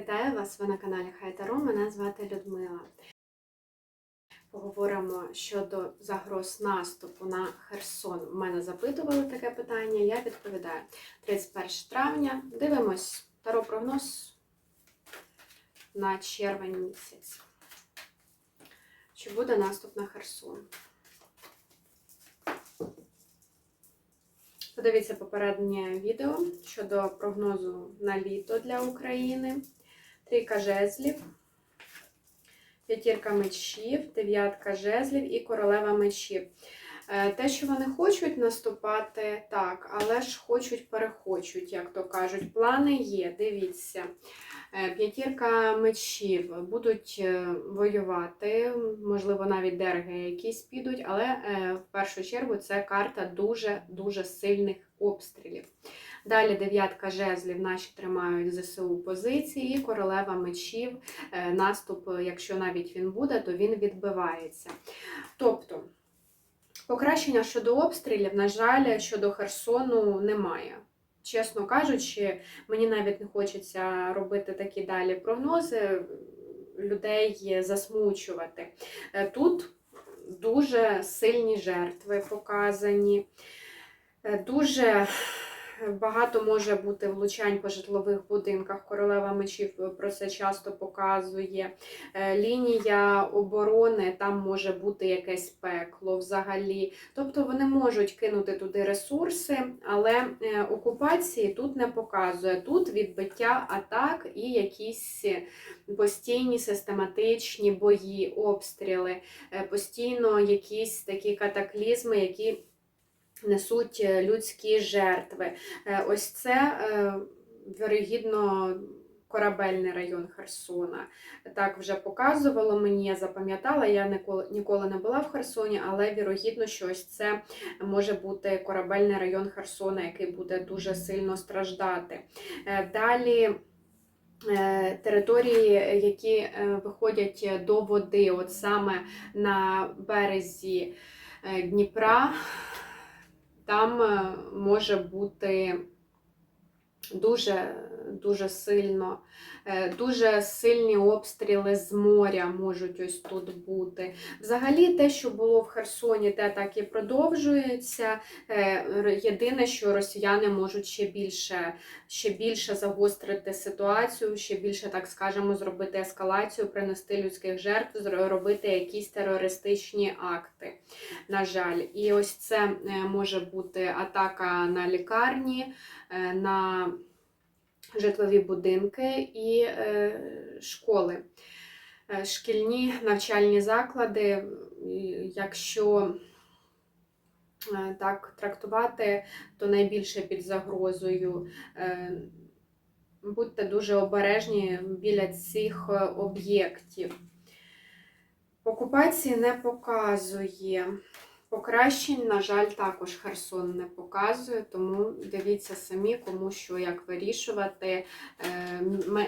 Вітаю вас! Ви на каналі Хайтару. Мене звати Людмила. Поговоримо щодо загроз наступу на Херсон. У мене запитували таке питання. Я відповідаю 31 травня. Дивимось таро прогноз на червень місяць. Чи буде наступ на Херсон? Подивіться попереднє відео щодо прогнозу на літо для України. Трійка жезлів, п'ятірка мечів, дев'ятка жезлів і королева мечів. Е, Те, що вони хочуть наступати, так, але ж хочуть, перехочуть, як то кажуть. Плани є, дивіться. Е, П'ятірка мечів будуть е, воювати, можливо, навіть дерги якісь підуть, але в першу чергу це карта дуже-дуже сильних обстрілів. Далі дев'ятка жезлів наші тримають ЗСУ позиції, королева мечів, е, наступ, якщо навіть він буде, то він відбивається. Тобто, покращення щодо обстрілів, на жаль, щодо Херсону немає. Чесно кажучи, мені навіть не хочеться робити такі далі прогнози, людей засмучувати. Е, Тут дуже сильні жертви показані, е, дуже багато може бути влучань по житлових будинках. Королева мечів про це часто показує. Е, Лінія оборони, там може бути якесь пекло взагалі. Тобто вони можуть кинути туди ресурси, але е, окупації тут не показує. Тут відбиття атак і якісь постійні систематичні бої, обстріли, е, постійно якісь такі катаклізми, які несуть е, людські жертви. Е, Ось це, е, вірогідно, корабельний район Херсона. Так вже показувало мені, я запам'ятала, я ніколи, ніколи не була в Херсоні, але вірогідно, що ось це може бути корабельний район Херсона, який буде дуже сильно страждати. Далі. Території, які виходять до води, от саме на березі Дніпра, там е, може бути дуже дуже сильно, е, дуже сильні обстріли з моря можуть ось тут бути. Взагалі, те, що було в Херсоні, те так і продовжується. Е, Єдине, що росіяни можуть ще більше, ще більше загострити ситуацію, ще більше, так скажемо, зробити ескалацію, принести людських жертв, зро- робити якісь терористичні акти. На жаль, і ось це е, може бути атака на лікарні, на житлові будинки і е, школи. Е, Шкільні навчальні заклади, якщо е, так трактувати, то найбільше під загрозою. Е, Будьте дуже обережні біля цих е, об'єктів. Окупації не показує. Покращень, на жаль, також Херсон не показує, тому дивіться самі, кому що як вирішувати. Е,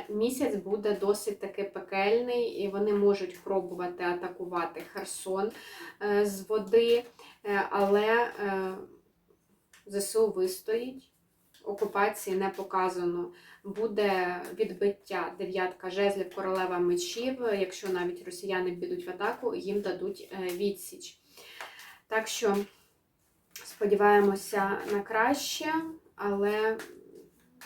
Місяць буде досить таки пекельний, і вони можуть пробувати атакувати Херсон е, з води, е, але ЗСУ вистоїть. Окупації не показано. Буде відбиття дев'ятка жезлів, королева мечів. Якщо навіть росіяни підуть в атаку, їм дадуть відсіч. Так що сподіваємося на краще, але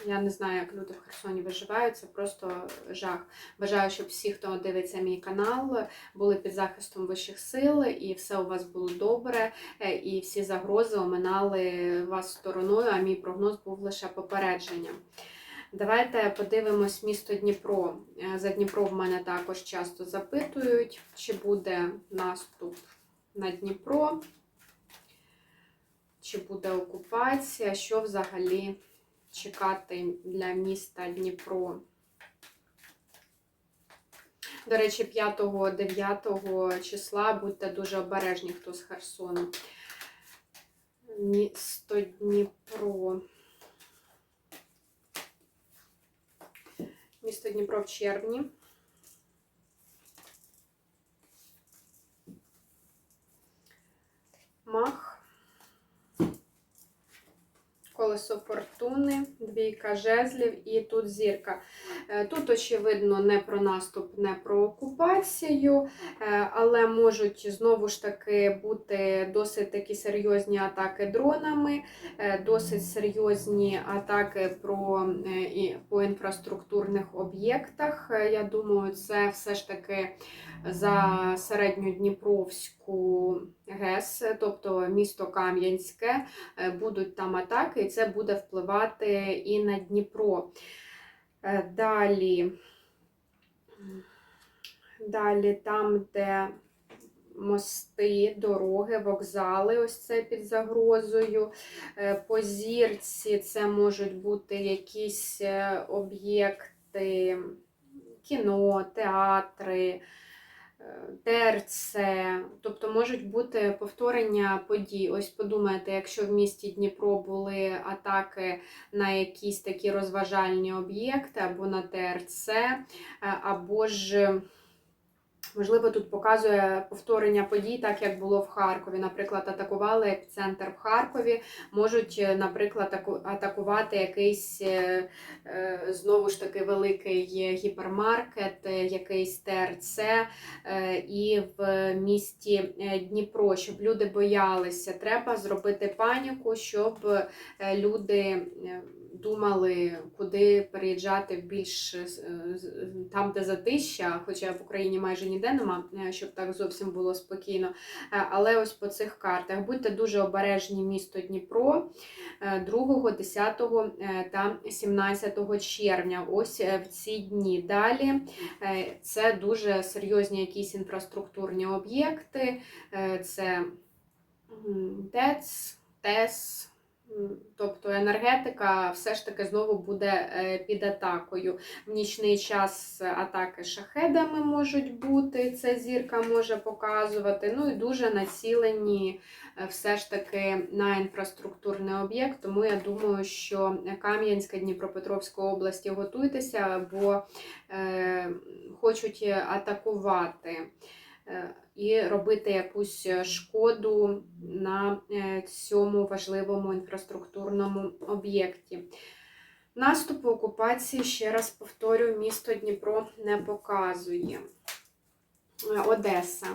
я не знаю, як люди в Херсоні виживають, це просто жах. Бажаю, щоб всі, хто дивиться мій канал, були під захистом вищих сил, і все у вас було добре, е, і всі загрози оминали вас стороною, а мій прогноз був лише попередженням. Давайте подивимось місто Дніпро. Е, За Дніпро в мене також часто запитують, чи буде наступ на Дніпро, чи буде окупація, що взагалі чекати для міста Дніпро. До речі, 5-9 числа будьте дуже обережні, хто з Херсону. Місто Дніпро. Місто Дніпро в червні. Мах. Колесо фортуни, двійка жезлів і тут зірка. Е, Тут, очевидно, не про наступ, не про окупацію, е, але можуть знову ж таки бути досить такі серйозні атаки дронами, е, досить серйозні атаки про, по інфраструктурних об'єктах. Я думаю, це все ж таки за середньодніпровську ГЕС, тобто місто Кам'янське, е, будуть там атаки, і це буде впливати і на Дніпро. Е, Далі, далі там, де мости, дороги, вокзали, ось це під загрозою. Е, По зірці це можуть бути якісь об'єкти, кіно, театри. ТРЦ, тобто можуть бути повторення подій. Ось подумайте, якщо в місті Дніпро були атаки на якісь такі розважальні об'єкти, або на ТРЦ, е, або ж, можливо, тут показує повторення подій, так як було в Харкові. Наприклад, атакували епіцентр в Харкові, можуть, е, наприклад, аку- атакувати якийсь е, е, знову ж таки великий гіпермаркет, якийсь ТРЦ і в місті Дніпро, щоб люди боялися. Треба зробити паніку, щоб люди думали, куди переїжджати більш е, там, де затища, хоча в Україні майже ніде нема, е, щоб так зовсім було спокійно. Е, Але ось по цих картах будьте дуже обережні місто Дніпро е, 2, 10 е, та 17 червня. Ось е, в ці дні. Далі е, це дуже серйозні якісь інфраструктурні об'єкти. Е, Це ТЕЦ, ТЕС. Тобто енергетика все ж таки знову буде е, під атакою. В нічний час атаки шахедами можуть бути, це зірка може показувати. Ну і дуже націлені е, все ж таки на інфраструктурний об'єкт. Тому я думаю, що Кам'янська, Дніпропетровська області готуйтеся, бо е, хочуть атакувати. Е, І робити якусь шкоду на е, цьому важливому інфраструктурному об'єкті. Наступу окупації, ще раз повторюю, місто Дніпро не показує. Е, Одеса.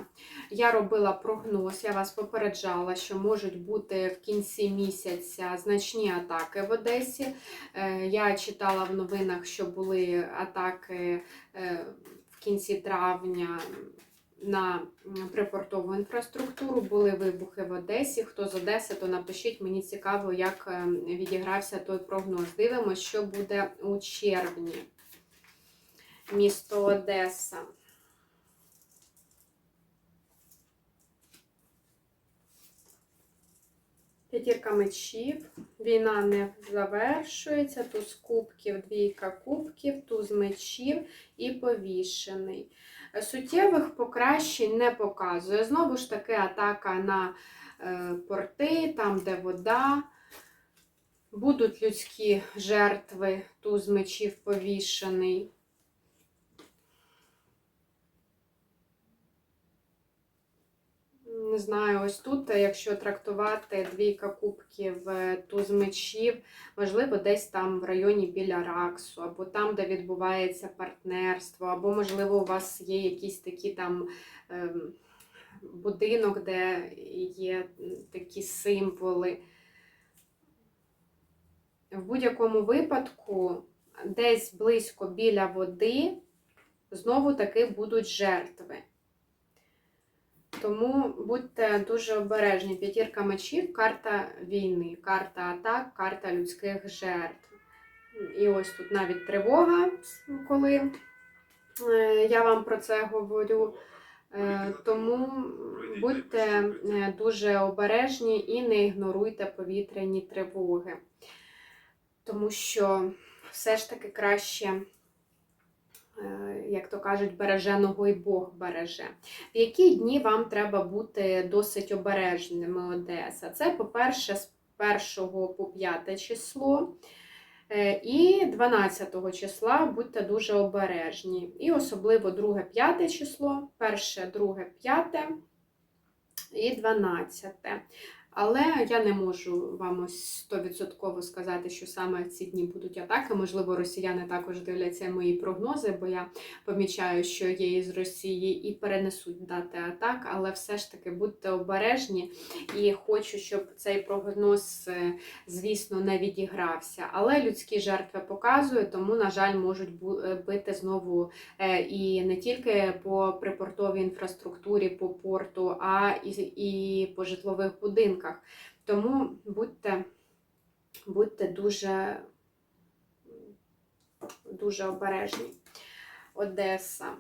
Я робила прогноз, я вас попереджала, що можуть бути в кінці місяця значні атаки в Одесі. Е, Я читала в новинах, що були атаки е, в кінці травня на припортову інфраструктуру, були вибухи в Одесі. Хто з Одеси, то напишіть, мені цікаво, як е, відігрався той прогноз. Дивимося, що буде у червні. Місто Одеса. П'ятірка мечів, війна не завершується, туз кубків, двійка кубків, туз мечів і повішений. Суттєвих покращень не показує. Знову ж таки, атака на е, порти, там, де вода. Будуть людські жертви, туз мечів повішений. Не знаю, ось тут, е, якщо трактувати двійка кубків, е, туз мечів, можливо, десь там в районі біля Раксу, або там, де відбувається партнерство, або, можливо, у вас є якісь такі там ем, будинок, де є такі символи. В будь-якому випадку, десь близько біля води, знову таки будуть жертви. Тому будьте дуже обережні. П'ятірка мечів, карта війни, карта атак, карта людських жертв. І ось тут навіть тривога, коли е, я вам про це говорю. Е, Тому будьте е, дуже обережні і не ігноруйте повітряні тривоги. Тому що все ж таки краще як то кажуть, береженого і Бог береже. В які дні вам треба бути досить обережними Одеса? Це, по-перше, з 1 по 5 число. Е, І 12 числа будьте дуже обережні. І особливо 2-5 число, 1, 2, 5 і 12. Але я не можу вам ось 100% сказати, що саме ці дні будуть атаки. Можливо, росіяни також дивляться мої прогнози, бо я помічаю, що є із Росії і перенесуть дати атак, але все ж таки будьте обережні і хочу, щоб цей прогноз, е, звісно, не відігрався. Але людські жертви показує, тому, на жаль, можуть е, бити знову е, і не тільки по припортовій інфраструктурі, по порту, а і по житлових будинках. Тому будьте, будьте дуже, дуже обережні. Одеса.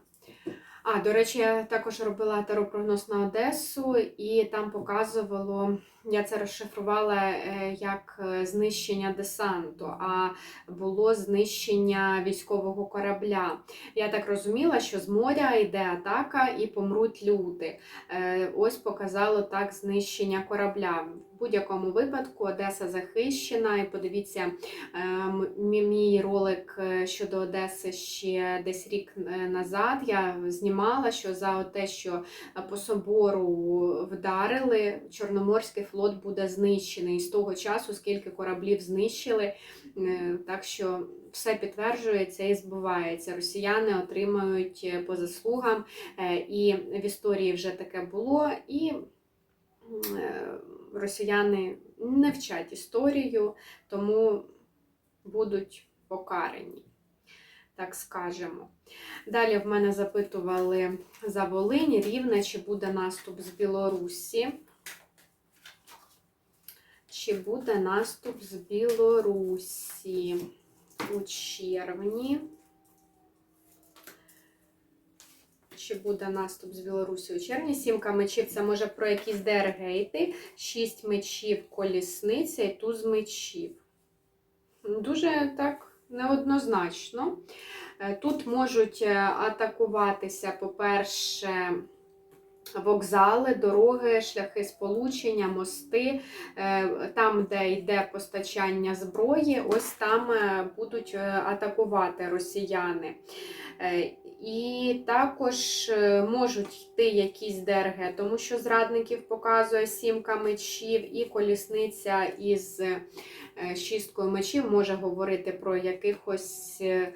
А, до речі, я також робила теропрогноз на Одесу, і там показувало, я це розшифрувала е, як е, знищення десанту, а було знищення військового корабля. Я так розуміла, що з моря йде атака і помруть люди. Е, Ось показало так знищення корабля. Будь-якому випадку Одеса захищена. І подивіться, е, мій- ролик е, щодо Одеси ще десь рік е, назад. Я знімала, що за те, що по собору вдарили, Чорноморський флот буде знищений. І з того часу, скільки кораблів знищили, так що все підтверджується і збувається. Росіяни отримають по заслугам, і в історії вже таке було. І росіяни не вчать історію, тому будуть покарані, так скажемо. Далі в мене запитували за Волинь, Рівне, чи буде наступ з Білорусі. Чи буде наступ з Білорусі у червні? Чи буде наступ з Білорусі у червні? Сімка мечів це може про якісь ДРГ йти. Шість мечів, колісниця і туз мечів. Дуже так неоднозначно. Е, Тут можуть е, атакуватися, по-перше, вокзали, дороги, шляхи сполучення, мости. Е, Там, де йде постачання зброї, ось там будуть атакувати росіяни. І також е, можуть йти якісь ДРГ, тому що зрадників показує сімка мечів і колісниця із е, шісткою мечів може говорити про якихось е,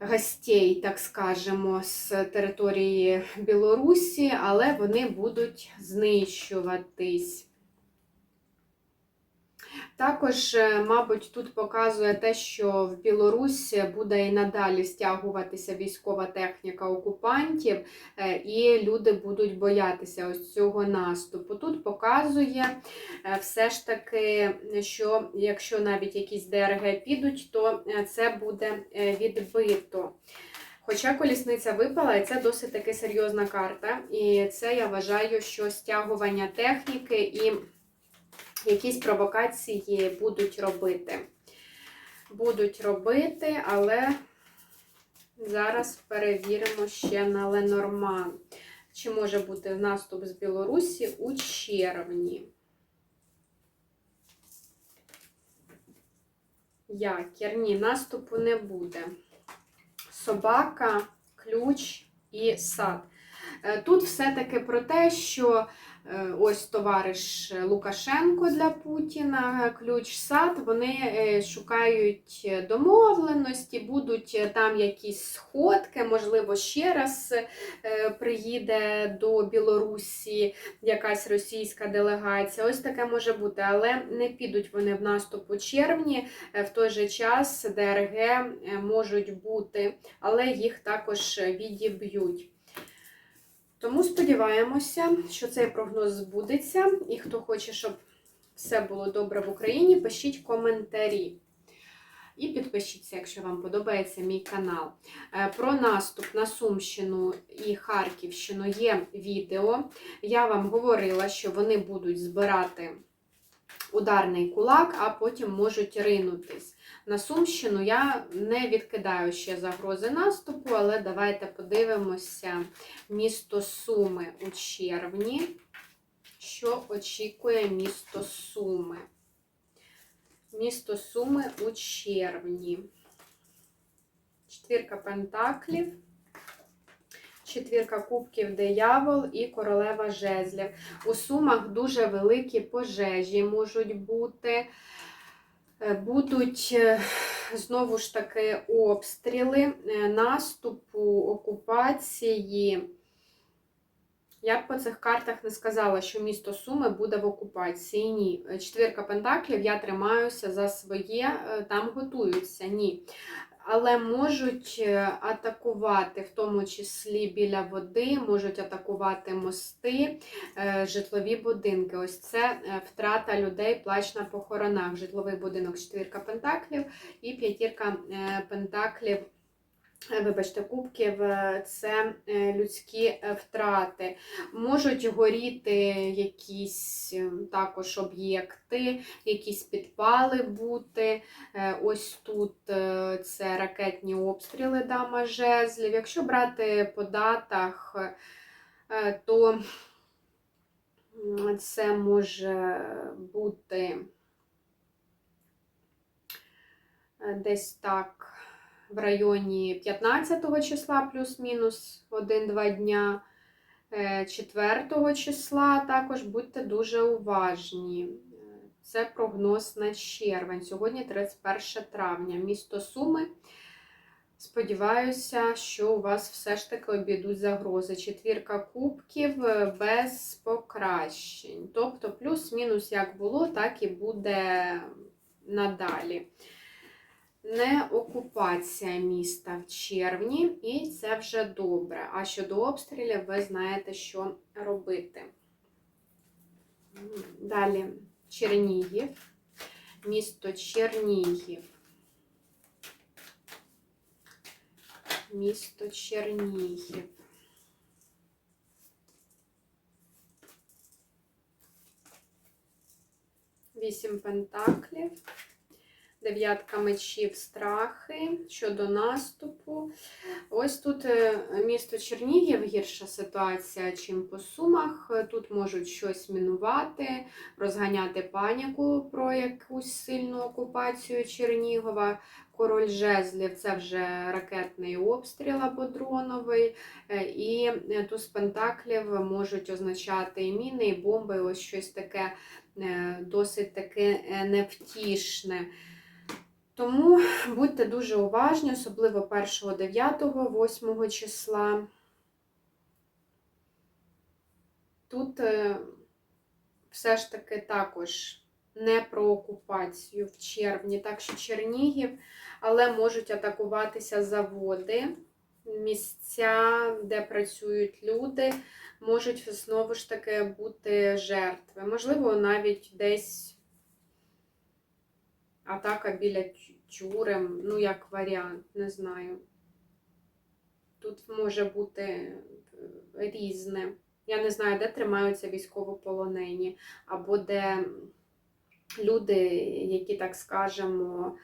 гостей, так скажемо, з території Білорусі, але вони будуть знищуватись. Також, е, мабуть, тут показує те, що в Білорусь буде і надалі стягуватися військова техніка окупантів, е, і люди будуть боятися ось цього наступу. Тут показує е, все ж таки, що якщо навіть якісь ДРГ підуть, то це буде відбито. Хоча колісниця випала, і це досить таки серйозна карта. І це я вважаю, що стягування техніки і якісь провокації будуть робити. Будуть робити, але зараз перевіримо ще на Ленорман. Чи може бути наступ з Білорусі у червні? Якір, ні, наступу не буде. Собака, ключ і сад. Е, Тут все-таки про те, що ось товариш Лукашенко для Путіна, ключ сад, вони е, шукають домовленості, будуть е, там якісь сходки, можливо, ще раз е, приїде до Білорусі якась російська делегація. Ось таке може бути, але не підуть вони в наступ у червні. Е, В той же час ДРГ е, можуть бути, але їх також відіб'ють. Тому сподіваємося, що цей прогноз збудеться. І хто хоче, щоб все було добре в Україні, пишіть коментарі. І підпишіться, якщо вам подобається мій канал. Е, Про наступ на Сумщину і Харківщину є відео. Я вам говорила, що вони будуть збирати ударний кулак, а потім можуть ринутись. На Сумщину я не відкидаю ще загрози наступу, але давайте подивимося місто Суми у червні. Що очікує місто Суми? Місто Суми у червні. Четвірка пентаклів. четвірка кубків диявол і королева жезлів. У сумах дуже великі пожежі можуть бути. Е, Будуть е, знову ж таки обстріли, е, наступу, окупації. Я б по цих картах не сказала, що місто Суми буде в окупації. Ні. Четвірка пентаклів, я тримаюся за своє, там готуються. Ні. Але можуть е, атакувати, в тому числі біля води, можуть атакувати мости, е, житлові будинки. Ось це е, втрата людей, плач на похоронах. Житловий будинок четвірка пентаклів і п'ятірка пентаклів. Е, Вибачте, кубків це е, людські е, втрати. Можуть горіти якісь також об'єкти, якісь підпали бути. Ось тут це ракетні обстріли дама жезлів. Якщо брати по датах, то це може бути десь так в районі 15 числа плюс-мінус 1-2 дня. Е, 4 числа також будьте дуже уважні. Е, Це прогноз на червень. Сьогодні 31 травня. Місто Суми. Сподіваюся, що у вас все ж таки обійдуть загрози. Четвірка кубків е, без покращень. Тобто, плюс-мінус як було, так і буде надалі. Не окупація міста в червні, і це вже добре. А щодо обстрілів, ви знаєте, що робити. Далі Чернігів, місто Чернігів. Місто Чернігів. Вісім пентаклів. Дев'ятка мечів страхи щодо наступу. Ось тут е, місто Чернігів гірша ситуація, чим по сумах. Тут можуть щось мінувати, розганяти паніку про якусь сильну окупацію Чернігова. Король жезлів це вже ракетний обстріл або дроновий. Е, І е, туз пентаклів можуть означати і міни, і бомби, ось щось таке досить таке невтішне. Тому будьте дуже уважні, особливо 1, 9, 8 числа. Тут е, все ж таки також не про окупацію в червні, так що Чернігів, але можуть атакуватися заводи, місця, де працюють люди, можуть знову ж таки бути жертви. Можливо, навіть десь атака біля тю- тюрем, ну, як варіант, не знаю. Тут може бути е, різне. Я не знаю, де тримаються військовополонені, або де люди, які, так скажемо,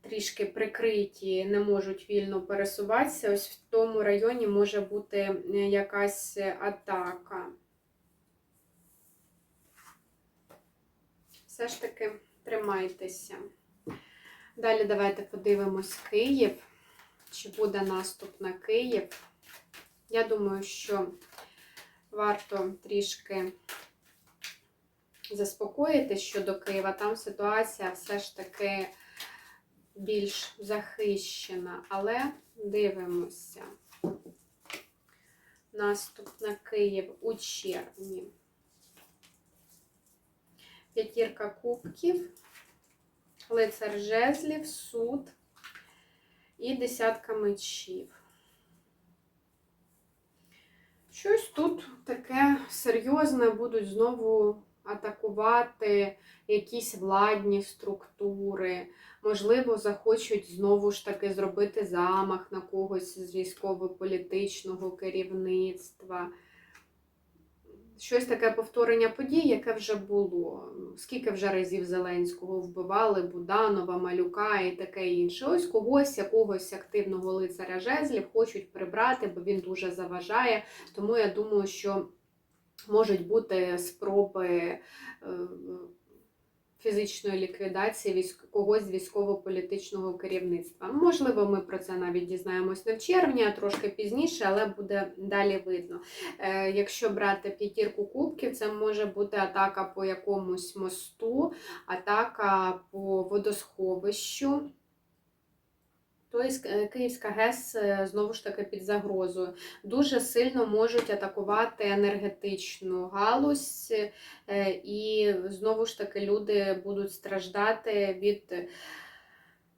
трішки прикриті, не можуть вільно пересуватися. Ось в тому районі може бути е, якась атака. Все ж таки тримайтеся. Далі давайте подивимось Київ. Чи буде наступ на Київ? Я думаю, що варто трішки заспокоїтись щодо Києва. Там ситуація все ж таки більш захищена, але дивимося. Наступ на Київ у червні. П'ятірка кубків, лицар жезлів, суд і десятка мечів. Щось тут таке серйозне будуть знову атакувати якісь владні структури. Можливо, захочуть знову ж таки зробити замах на когось з військово-політичного керівництва. Щось таке повторення подій, яке вже було. Скільки вже разів Зеленського вбивали, Буданова, Малюка і таке інше. Ось когось, якогось активного лицаря жезлів хочуть прибрати, бо він дуже заважає. Тому я думаю, що можуть бути спроби е, фізичної ліквідації військ... когось з військово-політичного керівництва. Можливо, ми про це навіть дізнаємось не в червні, а трошки пізніше, але буде далі видно. Е, Якщо брати п'ятірку кубків, це може бути атака по якомусь мосту, атака по водосховищу. Тобто е, Київська ГЕС е, знову ж таки під загрозою. Дуже сильно можуть атакувати енергетичну галузь, е, і знову ж таки люди будуть страждати від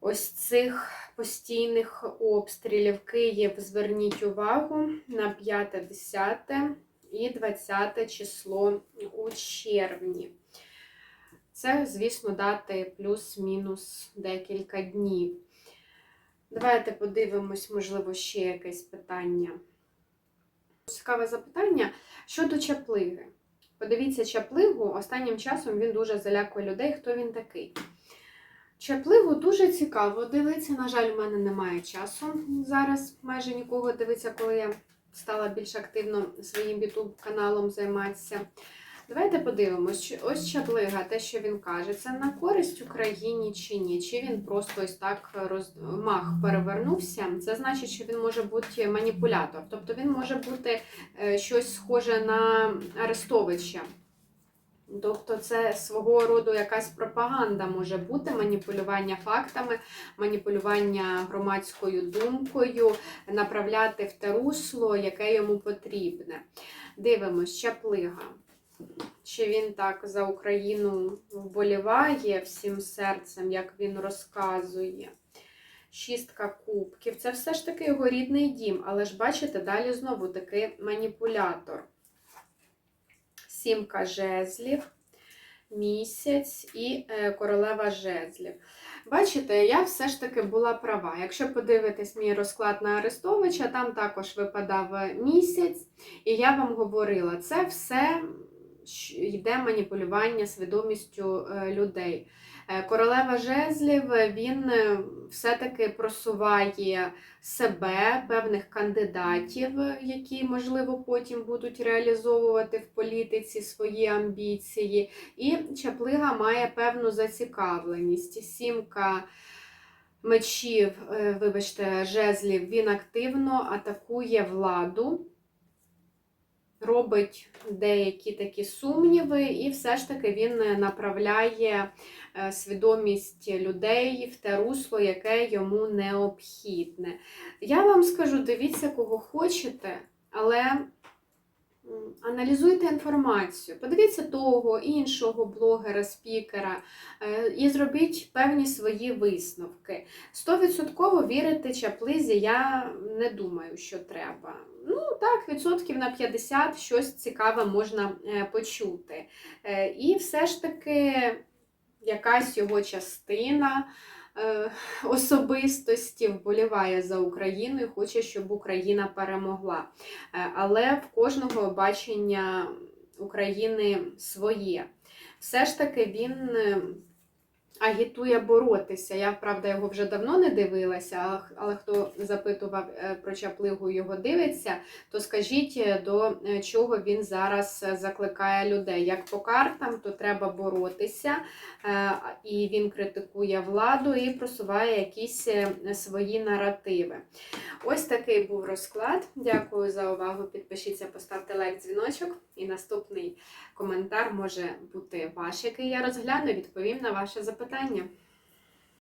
ось цих постійних обстрілів. Київ, зверніть увагу на 5, 10 і 20 число у червні. Це, звісно, дати плюс-мінус декілька днів. Давайте подивимось, можливо, ще якесь питання. Цікаве запитання щодо чаплиги. Подивіться чаплигу, останнім часом він дуже залякує людей, хто він такий. Чапливу дуже цікаво дивитися. На жаль, у мене немає часу зараз майже нікого дивитися, коли я стала більш активно своїм youtube каналом займатися. Давайте подивимось, ось Чаплига, те, що він каже, це на користь Україні чи ні? Чи він просто ось так роз... мах перевернувся? Це значить, що він може бути маніпулятор. Тобто він може бути е, щось схоже на Арестовича. Тобто це свого роду якась пропаганда може бути, маніпулювання фактами, маніпулювання громадською думкою, направляти в те русло, яке йому потрібне. Дивимось, Чаплига. Чи він так за Україну вболіває всім серцем, як він розказує? Шістка кубків. Це все ж таки його рідний дім, але ж бачите, далі знову таки маніпулятор. Сімка жезлів, місяць і е, королева жезлів. Бачите, я все ж таки була права. Якщо подивитись мій розклад на Арестовича, там також випадав місяць, і я вам говорила, це все йде маніпулювання свідомістю е, людей. Е, Королева жезлів е, він все-таки просуває себе, певних кандидатів, які, можливо, потім будуть реалізовувати в політиці свої амбіції. І Чаплига має певну зацікавленість. Сімка мечів, вибачте, жезлів, він активно атакує владу робить деякі такі сумніви, і все ж таки він е, направляє е, свідомість людей в те русло, яке йому необхідне. Я вам скажу, дивіться, кого хочете, але аналізуйте інформацію, подивіться того, іншого блогера, спікера е, і зробіть певні свої висновки. Стовідсотково вірити чаплизі я не думаю, що треба. Ну, так, відсотків на 50 щось цікаве можна е, почути. Е, І все ж таки якась його частина особистості вболіває за Україну і хоче, щоб Україна перемогла. Е, Але в кожного бачення України своє. Все ж таки він е, агітує боротися. Я, правда, його вже давно не дивилася, але, хто запитував е, про чаплигу його дивиться, то скажіть, е, до е, чого він зараз закликає людей. Як по картам, то треба боротися, і він критикує владу і просуває якісь свої наративи. Ось такий був розклад. Дякую за увагу. Підпишіться, поставте лайк, дзвіночок. І наступний коментар може бути ваш, який я розгляну, відповім на ваше запитання.